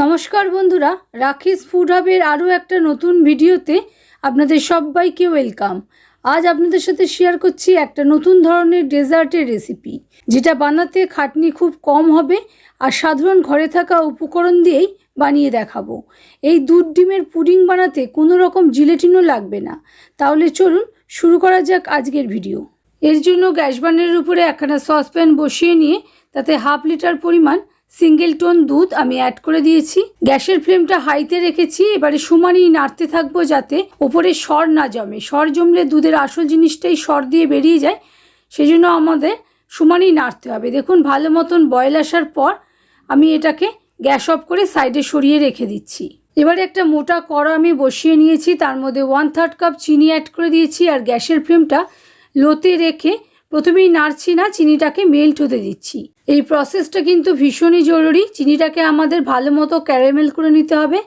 নমস্কার বন্ধুরা রাখিস ফুড হাবের আরও একটা নতুন ভিডিওতে আপনাদের সবাইকে ওয়েলকাম। আজ আপনাদের সাথে শেয়ার করছি একটা নতুন ধরনের ডেজার্টের রেসিপি, যেটা বানাতে খাটনি খুব কম হবে আর সাধারণ ঘরে থাকা উপকরণ দিয়েই বানিয়ে দেখাবো। এই দুধ ডিমের পুডিং বানাতে কোনো রকম জিলেটিনও লাগবে না। তাহলে চলুন শুরু করা যাক আজকের ভিডিও। এর জন্য গ্যাস বার্নারের উপরে একখানা সসপ্যান বসিয়ে নিয়ে তাতে হাফ লিটার পরিমাণ সিঙ্গেল টোন দুধ আমি অ্যাড করে দিয়েছি। গ্যাসের ফ্লেমটা হাইতে রেখেছি। এবারে সমানই নাড়তে থাকব যাতে ওপরে সর না জমে। সর জমলে দুধের আসল জিনিসটাই সর দিয়ে বেরিয়ে যায়। সেজন্য আমাদের সমানই নাড়তে হবে। দেখুন, ভালো মতন বয়েল আসার পর আমি এটাকে গ্যাস অফ করে সাইডে সরিয়ে রেখে দিচ্ছি। এবারে একটা মোটা কড়া আমি বসিয়ে নিয়েছি। তার মধ্যে ওয়ান থার্ড কাপ চিনি অ্যাড করে দিয়েছি। আর গ্যাসের ফ্লেমটা লোতে রেখে প্রথমেই নাড়ছি না, চিনিটাকে মেল্ট হতে দিচ্ছি। এই প্রসেসটা কিন্তু ভীষণই জরুরি। চিনিটাকে আমাদের ভালো মতো ক্যারামেল করে নিতে হবে।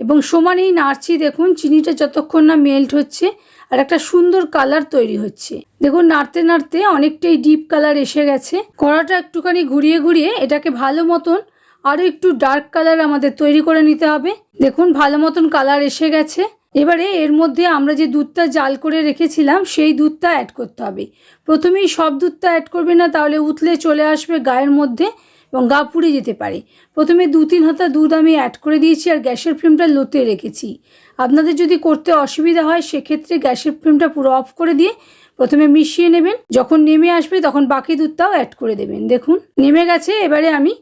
এবং সমানেই নাড়ছি, দেখুন, চিনিটা যতক্ষণ না মেল্ট হচ্ছে আর একটা সুন্দর কালার তৈরি হচ্ছে। দেখুন, নাড়তে নাড়তে অনেকটাই ডিপ কালার এসে গেছে। কড়াটা একটুখানি ঘুরিয়ে ঘুরিয়ে এটাকে ভালো মতন আরও একটু ডার্ক কালার আমাদের তৈরি করে নিতে হবে। দেখুন, ভালো মতন কালার এসে গেছে। এবারে এর মধ্যে আমরা যে দুধটা জাল করে রেখেছিলাম, সেই দুধটা অ্যাড করতে হবে। প্রথমেই সব দুধটা অ্যাড করবে না, তাহলে উতলে চলে আসবে গায়ের মধ্যে এবং গা পুড়ে যেতে পারে। প্রথমে দু তিন হাতা দুধ আমি অ্যাড করে দিয়েছি আর গ্যাসের ফ্লেমটা লোতে রেখেছি। আপনাদের যদি করতে অসুবিধা হয়, সেক্ষেত্রে গ্যাসের ফ্লেমটা পুরো অফ করে দিয়ে প্রথমে মিশিয়ে নেবেন। যখন নেমে আসবে, তখন বাকি দুধটাও অ্যাড করে দেবেন। দেখুন, নেমে গেছে, এবারে আমি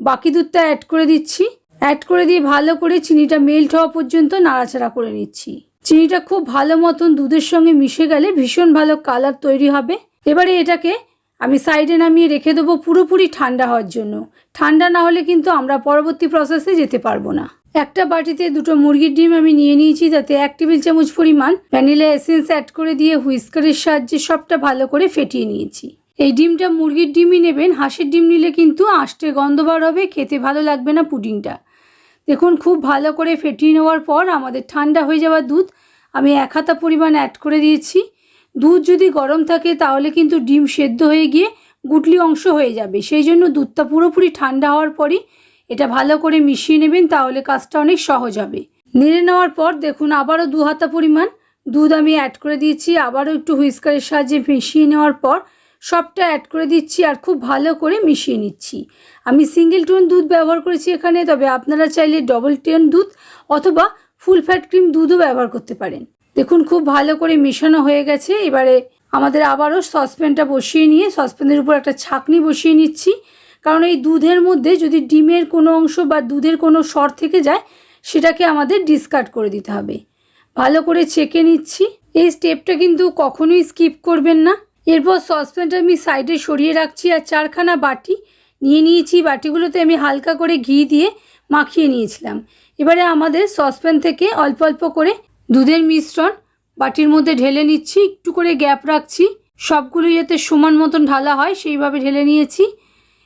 বাকি দুধটা অ্যাড করে দিচ্ছি। অ্যাড করে দিয়ে ভালো করে চিনিটা মেল্ট হওয়া পর্যন্ত নাড়াচাড়া করে নিচ্ছি। চিনিটা খুব ভালো মতন দুধের সঙ্গে মিশে গেলে ভীষণ ভালো কালার তৈরি হবে। এবারে এটাকে আমি সাইডে নামিয়ে রেখে দেবো পুরোপুরি ঠান্ডা হওয়ার জন্য। ঠান্ডা না হলে কিন্তু আমরা পরবর্তী প্রসেসে যেতে পারব না। একটা বাটিতে দুটো মুরগির ডিম আমি নিয়ে নিয়েছি, যাতে এক টেবিল চামচ পরিমাণ ভ্যানিলা এসেন্স অ্যাড করে দিয়ে হুইস্কারের সাহায্যে সবটা ভালো করে ফেটিয়ে নিয়েছি। এই ডিমটা মুরগির ডিমই নেবেন, হাঁসের ডিম নিলে কিন্তু আষ্টে গন্ধ বার হবে, খেতে ভালো লাগবে না পুডিংটা। দেখুন, খুব ভালো করে ফেটিয়ে নেওয়ার পর আমাদের ঠান্ডা হয়ে যাওয়া দুধ আমি এক হাতা পরিমাণ অ্যাড করে দিয়েছি। দুধ যদি গরম থাকে তাহলে কিন্তু ডিম সেদ্ধ হয়ে গিয়ে গুটলি অংশ হয়ে যাবে। সেই জন্য দুধটা পুরোপুরি ঠান্ডা হওয়ার পরই এটা ভালো করে মিশিয়ে নেবেন, তাহলে কাজটা অনেক সহজ হবে। নেড়ে নেওয়ার পর দেখুন, আবারও দু হাতা পরিমাণ দুধ আমি অ্যাড করে দিয়েছি। আবারও একটু হুইস্কারের সাহায্যে মিশিয়ে নেওয়ার পর সবটা অ্যাড করে দিচ্ছি আর খুব ভালো করে মিশিয়ে নিচ্ছি। আমি সিঙ্গেল টোন দুধ ব্যবহার করেছি এখানে, তবে আপনারা চাইলে ডবল টোন দুধ অথবা ফুল ফ্যাট ক্রিম দুধও ব্যবহার করতে পারেন। দেখুন, খুব ভালো করে মেশানো হয়ে গেছে। এবারে আমাদের আবারও সসপ্যানটা বসিয়ে নিয়ে সসপ্যানের উপর একটা ছাকনি বসিয়ে নিচ্ছি। কারণ এই দুধের মধ্যে যদি ডিমের কোনো অংশ বা দুধের কোনো সর থেকে যায়, সেটাকে আমাদের ডিসকার্ড করে দিতে হবে। ভালো করে চেকে নিচ্ছি। এই স্টেপটা কিন্তু কখনোই স্কিপ করবেন না। এরপর সসপ্যানটা আমি সাইডে সরিয়ে রাখছি আর চারখানা বাটি নিয়ে নিয়েছি। বাটিগুলোতে আমি হালকা করে ঘি দিয়ে মাখিয়ে নিয়েছিলাম। এবারে আমাদের সসপ্যান থেকে অল্প অল্প করে দুধের মিশ্রণ বাটির মধ্যে ঢেলে নিচ্ছি। একটু করে গ্যাপ রাখছি। সবগুলো যাতে সমান মতন ঢালা হয় সেইভাবে ঢেলে নিয়েছি।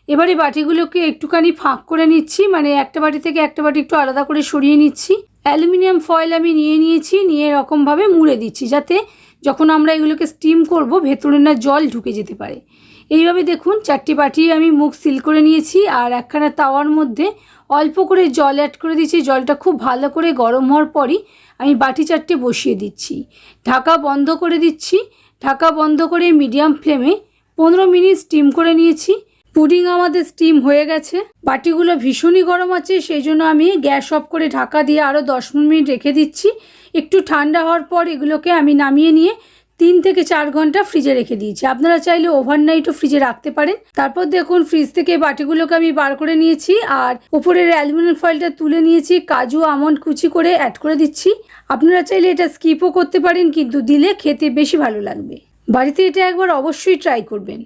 এবারে বাটিগুলোকে একটুখানি ফাঁক করে নিচ্ছি। মানে একটা বাটি থেকে একটা বাটি একটু আলাদা করে সরিয়ে নিচ্ছি। অ্যালুমিনিয়াম ফয়েল আমি নিয়ে নিয়েছি, নিয়ে এরকমভাবে মুড়ে দিচ্ছি যাতে যখন আমরা এগুলোকে স্টিম করব ভেতরে না জল ঢুকে যেতে পারে। এইভাবে দেখুন চারটি বাটি আমি মুখ সিল করে নিয়েছি আর একখানা তাওয়ার মধ্যে অল্প করে জল অ্যাড করে দিচ্ছি জলটা খুব ভালো করে গরম হওয়ার পরই আমি বাটি চারটে বসিয়ে দিচ্ছি। ঢাকা বন্ধ করে দিচ্ছি। ঢাকা বন্ধ করে মিডিয়াম ফ্লেমে পনেরো মিনিট স্টিম করে নিয়েছি। পুডিং আমাদের স্টিম হয়ে গেছে। বাটিগুলো ভীষণই গরম আছে, সেই জন্য আমি গ্যাস অফ করে ঢাকা দিয়ে আরও দশ মিনিট রেখে দিচ্ছি। একটু ঠান্ডা হওয়ার পর এগুলোকে আমি নামিয়ে নিয়ে তিন থেকে চার ঘণ্টা ফ্রিজে রেখে দিয়েছি। আপনারা চাইলে ওভারনাইটও ফ্রিজে রাখতে পারেন। তারপর দেখুন ফ্রিজ থেকে বাটিগুলোকে আমি বার করে নিয়েছি আর উপরের অ্যালুমিনিয়াম ফয়েলটা তুলে নিয়েছি, কাজু, আমন্ড কুচি করে অ্যাড করে দিচ্ছি। আপনারা চাইলে এটা স্কিপও করতে পারেন, কিন্তু দিলে খেতে বেশি ভালো লাগবে। বাড়িতে এটা একবার অবশ্যই ট্রাই করবেন।